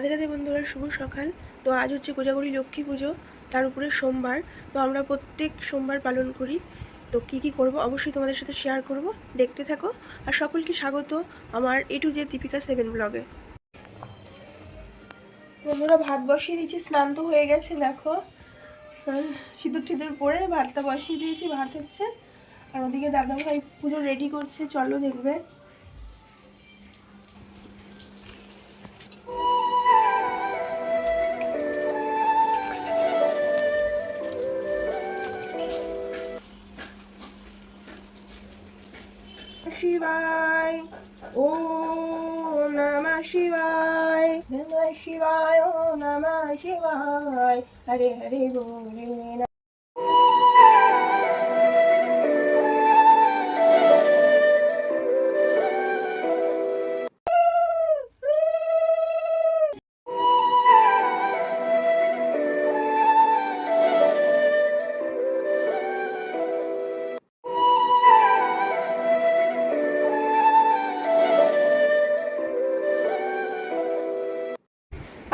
রাধে রাধে বন্ধুরা, শুভ সকাল। তো আজ হচ্ছে কোজাগরি লক্ষ্মী পুজো, তার উপরে সোমবার। তো আমরা প্রত্যেক সোমবার পালন করি। তো কি কি করব অবশ্যই তোমাদের সাথে শেয়ার করব, দেখতে থাকো। আর সকলকে স্বাগত আমার A to Z Deepika seven ব্লগে বন্ধুরা, ভাত বসিয়ে দিয়েছি, স্নান তো হয়ে গেছে, দেখো। সিঁদুর টিঁদুর পরে ভাতটা বসিয়ে দিয়েছি, ভাত হচ্ছে। আর ওদিকে দাদা ভাই পুজো রেডি করছে, চলো দেখবে। Shivaya. Om Namah Shivaya. Namah Shivaya. Om Namah Shivaya. Hare Hare Guru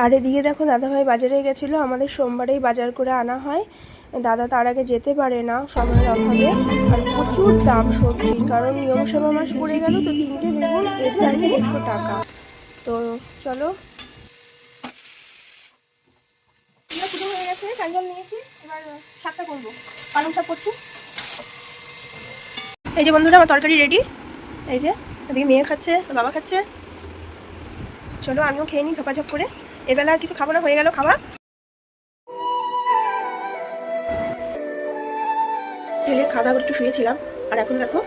আর এদিকে দেখো দাদাভাই বাজারে গেছিল, আমাদের সোমবারেই বাজার করে আনা হয়। দাদা তার আগে যেতে পারে না সময়ের অভাবে। আর প্রচুর দাম সবজির কারণ নিয়মসভা মাস পড়ে গেল তো তিনটে বেগুন দেড়শো টাকা। তো চলো। হয়ে গেছে চাল নিয়েছি, এবার শাকটা করব। করছি। এই যে বন্ধুরা, আমার তরকারি রেডি এই যে, এদিকে মেয়ে খাচ্ছে, বাবা খাচ্ছে। চলো আমিও খেয়ে নিই ঝপাঝপ করে। এবেলা কিছু খাব না, হয়ে গেল খাওয়া। ঢেলে খাওয়া দাওয়া একটু শুয়েছিলাম। আর এখন দেখো,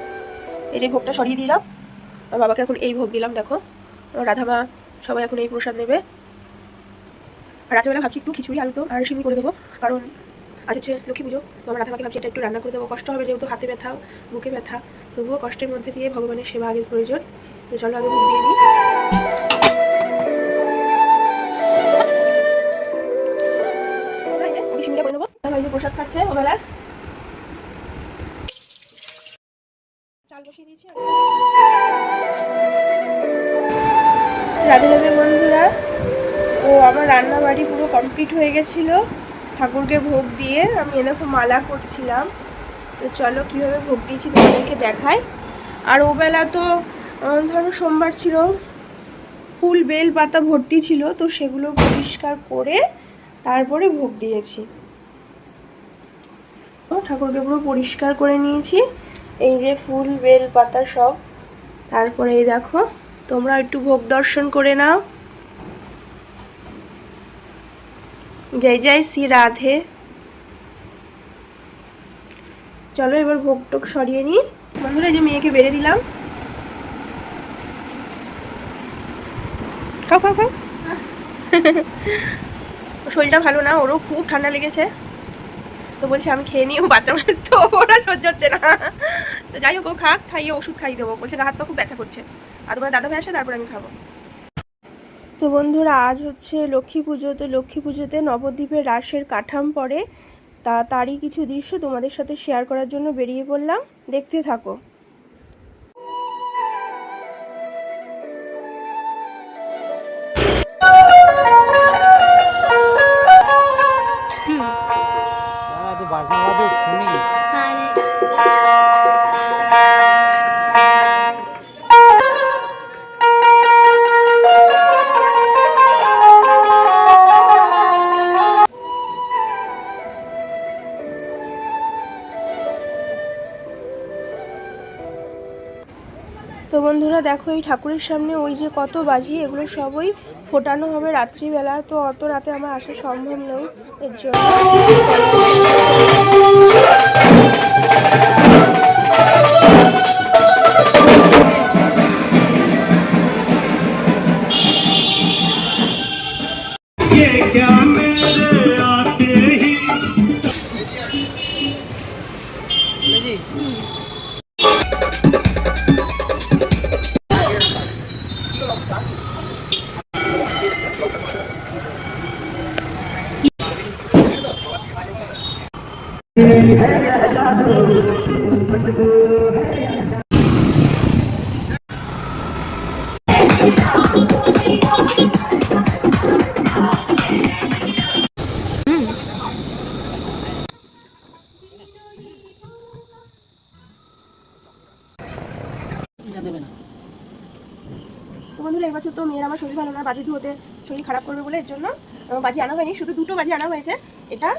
এই যে ভোগটা সরিয়ে দিলাম। আর বাবাকে এখন এই ভোগ দিলাম, দেখো। রাধা মা সবাই এখন এই প্রসাদ নেবে। আর রাত্রেবেলা ভাবছি একটু খিচুড়ি আলু তো আর সিমি করে দেবো। কারণ আজ হচ্ছে লক্ষ্মী পুজো, তো আমার রাধা মাকে ভাবছি এটা একটু রান্না করে দেবো। কষ্ট হবে যেহেতু হাতে ব্যথা, বুকে ব্যথা, তবুও কষ্টের মধ্যে দিয়ে ভগবানের সেবা আগে প্রয়োজন। তো চলো আগে ভোগ দিয়ে নিই প্রসাদ খাচ্ছে, ওবেলার? চাল বসিয়ে দিয়েছি রাধে রাধে বন্ধুরা, তো আমার রান্না বাড়ি পুরো কমপ্লিট হয়ে গেছিল। ঠাকুরকে ভোগ দিয়ে আমি এরকম মালা করছিলাম। তো চলো কীভাবে ভোগ দিয়েছি তোমাদেরকে দেখাই। আর ওবেলা তো ধরো সোমবার ছিল, ফুল বেল পাতা ভর্তি ছিল, তো সেগুলো পরিষ্কার করে তারপরে ভোগ দিয়েছি। ঠাকুরকে পুরো পরিষ্কার করে নিয়েছি। এই যে ফুল, বেল, পাতা সব। তারপরে এই দেখো, তোমরা একটু ভোগ দর্শন করে নাও। জয় জয় শ্রী রাধে। চলো এবার ভোগ টোক সরিয়ে নিই। বন্ধুরা যে মেয়েকে বেড়ে দিলাম। শরীরটা ভালো না, ওরও খুব ঠান্ডা লেগেছে। তো বলছে, আমি খেয়ে নিও বাচ্চা মানুষ তো, ওরা সহ্য হচ্ছে না। তো যাই হোক, ও খাক, খাইয়ে ওষুধ খাইয়ে দেবো। বলছে হাত পা খুব ব্যথা করছে। আর তোমার দাদা ভাই আসে, তারপর আমি খাব। তো বন্ধুরা, আজ হচ্ছে লক্ষ্মী পুজো তো লক্ষ্মী পুজোতে নবদ্বীপের রাসের কাঠাম পড়ে। তা, তারই কিছু দৃশ্য তোমাদের সাথে শেয়ার করার জন্য বেরিয়ে পড়লাম। দেখতে থাকো। বন্ধুরা, দেখো এই ঠাকুরের সামনে ওই যে কত বাজি, এগুলো সবই ফোটানো হবে রাত্রিবেলা তো অত রাতে আমার আসা সম্ভব নয়, এর জন্য Mm-hmm. তো বন্ধুরা এবছর তো মেয়ের আমার শরীর ভালো না, বাজি ধুতে শরীর খারাপ করবে বলে এর জন্য বাজি আনা হয়নি, শুধু দুটো বাজি আনা হয়েছে, এটা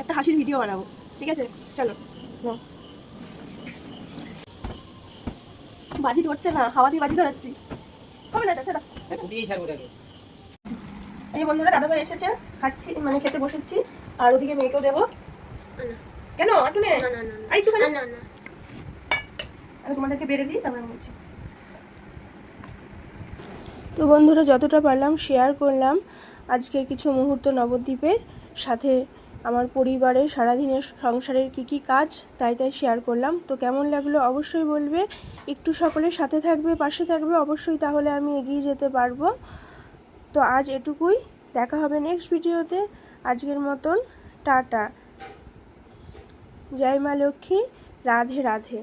একটা হাসির ভিডিও বানাবো। ঠিক আছে? চলো বাজি ধরছে না হাওয়া দিয়ে বাজি ধরাচ্ছি। হবে না ওটাকে এই বন্ধুরা দাদাভাই এসেছে খাচ্ছি মানে খেতে বসেছি আর ওদিকে মেয়েকেও দেবো। কেন আর একটু না আমি তোমাদেরকে বেড়ে দিই তারপরে বলছি। তো বন্ধুরা যতটা পারলাম শেয়ার করলাম। আজকের কিছু মুহূর্ত নবদ্বীপের সাথে আমার পরিবারের সারাদিনের সংসারের কি কি কাজ, তাই তাই শেয়ার করলাম। তো কেমন লাগল অবশ্যই বলবে। একটু সকলের সাথে থাকবে, পাশে থাকবে, অবশ্যই তাহলে আমি এগিয়ে যেতে পারব। তো আজ এটুকুই। দেখা হবে নেক্সট ভিডিওতে আজকের মতন টাটা। জয় মা লক্ষ্মী। রাধে রাধে।